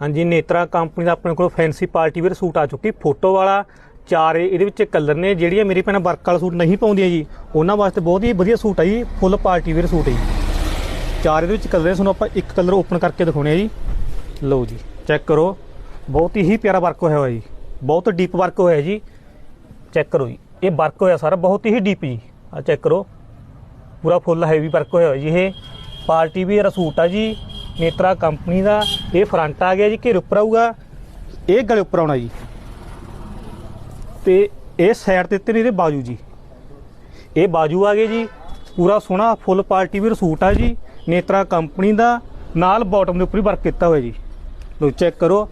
ਹਾਂਜੀ, ਨੇਤਰਾ ਕੰਪਨੀ ਦਾ ਆਪਣੇ ਕੋਲ ਫੈਂਸੀ ਪਾਰਟੀ ਵੇਅਰ ਸੂਟ ਆ ਚੁੱਕੀ, ਫੋਟੋ ਵਾਲਾ, ਚਾਰ ਇਹਦੇ ਵਿੱਚ ਕਲਰ ਨੇ, ਜਿਹੜੀਆਂ ਮੇਰੀ ਭੈਣਾਂ ਵਰਕ ਵਾਲਾ ਸੂਟ ਨਹੀਂ ਪਾਉਂਦੀਆਂ ਜੀ, ਉਹਨਾਂ ਵਾਸਤੇ ਬਹੁਤ ਹੀ ਵਧੀਆ ਸੂਟ ਆ ਜੀ, ਫੁੱਲ ਪਾਰਟੀ ਵੇਅਰ ਸੂਟ ਹੈ ਜੀ। ਚਾਰ ਇਹਦੇ ਵਿੱਚ ਕਲਰ ਨੇ, ਤੁਹਾਨੂੰ ਆਪਾਂ ਇੱਕ ਕਲਰ ਓਪਨ ਕਰਕੇ ਦਿਖਾਉਣੇ ਆ ਜੀ। ਲਓ ਜੀ, ਚੈੱਕ ਕਰੋ, ਬਹੁਤ ਹੀ ਪਿਆਰਾ ਵਰਕ ਹੋਇਆ ਹੋਇਆ ਜੀ, ਬਹੁਤ ਡੀਪ ਵਰਕ ਹੋਇਆ ਜੀ। ਚੈੱਕ ਕਰੋ ਜੀ, ਇਹ ਵਰਕ ਹੋਇਆ ਸਾਰਾ, ਬਹੁਤ ਹੀ ਡੀਪ ਜੀ। ਆ ਚੈੱਕ ਕਰੋ, ਪੂਰਾ ਫੁੱਲ ਹੈਵੀ ਵਰਕ ਹੋਇਆ ਹੋਇਆ ਜੀ ਇਹ। ਪਾਰਟੀ ਵੀਅਰ ਸੂਟ ਆ ਜੀ ਨੇਤਰਾ ਕੰਪਨੀ ਦਾ, ਇਹ ਫਰੰਟ ਆ ਗਿਆ ਜੀ, ਘੇਰ ਉੱਪਰ ਆਊਗਾ। ਇਹ ਗਲੇ ਉੱਪਰ ਆਉਣਾ ਜੀ। ਤੇ ਇਹ ਸਾਈਡ ਤੇ ਉੱਤੇ ਨੇ ਇਹਦੇ ਬਾਜੂ ਜੀ। ਇਹ ਬਾਜੂ ਆ ਗਏ ਜੀ, ਪੂਰਾ ਸੋਹਣਾ ਫੁੱਲ ਪਾਰਟੀ ਵੀਅਰ ਸੂਟ ਆ ਜੀ, ਨੇਤਰਾ ਕੰਪਨੀ ਦਾ, ਨਾਲ ਬਾਟਮ ਦੇ ਉੱਪਰ ਹੀ ਵਰਕ ਕੀਤਾ ਹੋਇਆ ਜੀ। ਲੋ ਚੈੱਕ ਕਰੋ।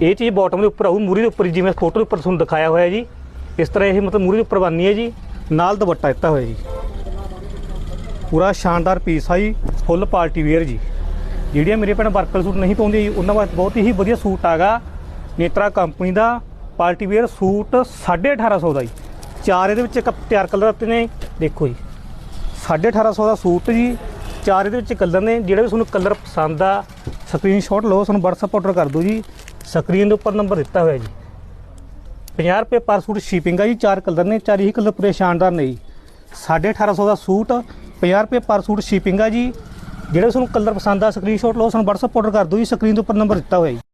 ਇਹ ਚੀਜ਼ ਬਾਟਮ ਦੇ ਉੱਪਰ ਆਊ ਮੂਰੀ ਦੇ ਉੱਪਰ ਜਿਵੇਂ ਫੋਟੋ ਦੇ ਉੱਪਰ ਤੁਹਾਨੂੰ ਦਿਖਾਇਆ ਹੋਇਆ ਜੀ। ਇਸ ਤਰ੍ਹਾਂ ਇਹ ਮਤਲਬ ਮੂਰੀ ਦੇ ਉੱਪਰ ਬੰਨੀ ਹੈ ਜੀ, ਨਾਲ ਦੁਪੱਟਾ ਦਿੱਤਾ ਹੋਇਆ ਜੀ। ਪੂਰਾ ਸ਼ਾਨਦਾਰ ਪੀਸ ਆ ਜੀ, ਫੁੱਲ ਪਾਰਟੀ ਵੇਅਰ ਜੀ। ਜਿਹੜੀਆਂ ਮੇਰੇ ਭੈਣ ਵਰਕਰ ਸੂਟ ਨਹੀਂ ਪਾਉਂਦੀ ਜੀ, ਉਹਨਾਂ ਵਾਸਤੇ ਬਹੁਤ ਹੀ ਵਧੀਆ ਸੂਟ ਆਗਾ। ਨੇਤਰਾ ਕੰਪਨੀ ਦਾ ਪਾਰਟੀ ਵੇਅਰ ਸੂਟ 1850 ਦਾ ਜੀ। ਚਾਰ ਇਹਦੇ ਵਿੱਚ ਕੱਪ ਤਿਆਰ ਕਲਰ ਦਿੱਤੇ ਨੇ, ਦੇਖੋ ਜੀ। 1850 ਦਾ ਸੂਟ ਜੀ, ਚਾਰ ਇਹਦੇ ਵਿੱਚ ਕਲਰ ਨੇ, ਜਿਹੜੇ ਵੀ ਤੁਹਾਨੂੰ ਕਲਰ ਪਸੰਦ ਆ ਸਕਰੀਨਸ਼ਾਟ ਲਓ ਤੁਹਾਨੂੰ WhatsApp ਆਰਡਰ ਕਰ ਦਿਓ ਜੀ। ਸਕਰੀਨ ਦੇ ਉੱਪਰ ਨੰਬਰ ਦਿੱਤਾ ਹੋਇਆ ਜੀ। 50 ਰੁਪਏ ਪਰ ਸੂਟ ਸ਼ਿਪਿੰਗ ਆ ਜੀ, ਚਾਰ ਕਲਰ ਨੇ, ਚਾਰ ਹੀ ਕਲਰ ਪੂਰੇ ਸ਼ਾਨਦਾਰ ਨੇ ਜੀ। 1850 ਦਾ ਸੂਟ 50 ਰੁਪਏ ਪਰ ਸੂਟ ਸ਼ਿਪਿੰਗ ਆ ਜੀ। ਜਿਹੜੇ ਤੁਹਾਨੂੰ ਕਲਰ ਪਸੰਦ ਆ ਸਕਰੀਨਸ਼ਾਟ ਲਓ, ਸਾਨੂੰ WhatsApp ਆਰਡਰ ਕਰ ਦਿਓ ਜੀ ਸਕਰੀਨ ਦੇ ਉੱਪਰ ਨੰਬਰ ਦਿੱਤਾ ਹੋਇਆ ਜੀ।